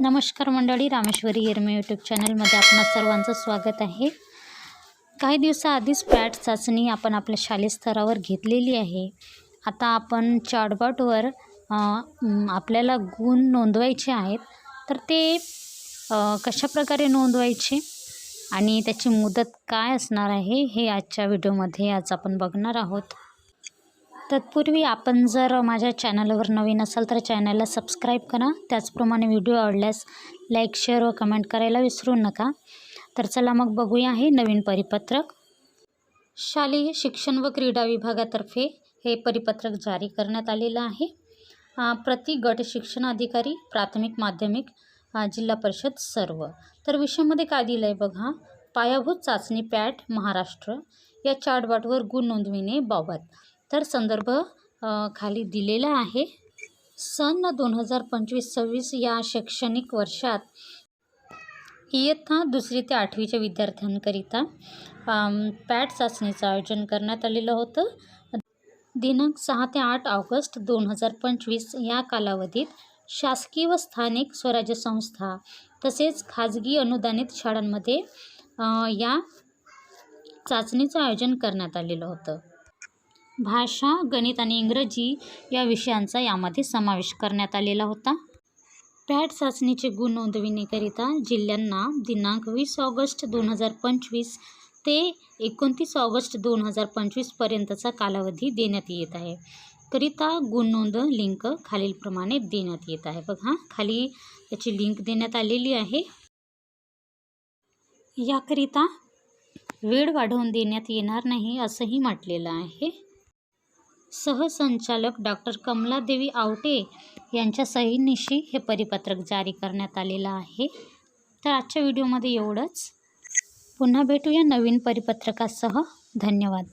नमस्कार मंडळी रामेश्वरी एरमे यूट्यूब चॅनलमध्ये आपणा सर्वांचं स्वागत आहे. काही दिवसाआधीच पॅट चाचणी आपण आपल्या शालेय स्तरावर घेतलेली आहे. आता आपण चार्टबॉटवर आपल्याला गुण नोंदवायचे आहेत. तर ते कशाप्रकारे नोंदवायचे आणि त्याची मुदत काय असणार आहे हे आजच्या व्हिडिओमध्ये आज आपण बघणार आहोत. तत्पूर्वी आपण जर माझ्या चॅनलवर नवीन असाल तर चॅनलला सबस्क्राईब करा. त्याचप्रमाणे व्हिडिओ आवडल्यास लाईक शेअर व कमेंट करायला विसरू नका. तर चला मग बघूया हे नवीन परिपत्रक. शालेय शिक्षण व क्रीडा विभागातर्फे हे परिपत्रक जारी करण्यात आलेलं आहे. प्रति गट शिक्षण अधिकारी प्राथमिक माध्यमिक जिल्हा परिषद सर्व. तर विषयामध्ये काय दिलं आहे बघा. पायाभूत चाचणी पॅट महाराष्ट्र. या चार्टबॉटवर गुण नोंदविणे बाबत. तर संदर्भ खाली दिलेला आहे. सन दोन हजार पंचवीस सव्वीस या शैक्षणिक वर्षात इयत्ता दुसरी ते आठवीच्या विद्यार्थ्यांकरिता पॅट चाचणीचं आयोजन करण्यात आलेलं होतं. दिनांक सहा ते आठ ऑगस्ट दोन हजार पंचवीस या कालावधीत शासकीय व स्थानिक स्वराज्य संस्था तसेच खाजगी अनुदानित शाळांमध्ये या चाचणीचं आयोजन करण्यात आलेलं होतं. भाषा गणित आणि इंग्रजी या विषयांचा यामध्ये समावेश करण्यात आलेला होता. पॅट चाचणीचे गुण नोंदविण्याकरिता जिल्ह्यांना दिनांक वीस ऑगस्ट दोन हजार पंचवीस ते एकोणतीस ऑगस्ट दोन हजार पंचवीसपर्यंतचा कालावधी देण्यात येत आहे. करिता गुण नोंद लिंक खालीलप्रमाणे देण्यात येत आहे. बघा खाली त्याची लिंक देण्यात आलेली आहे. याकरिता वेळ वाढवून देण्यात येणार नाही असंही म्हटलेलं आहे. सहसंचालक डॉक्टर कमलादेवी आवटे यांच्या सहीनिशी हे परिपत्रक जारी करण्यात आलेलं आहे. तर आजच्या व्हिडिओमध्ये एवढंच. पुन्हा भेटूया नवीन परिपत्रकासह. धन्यवाद.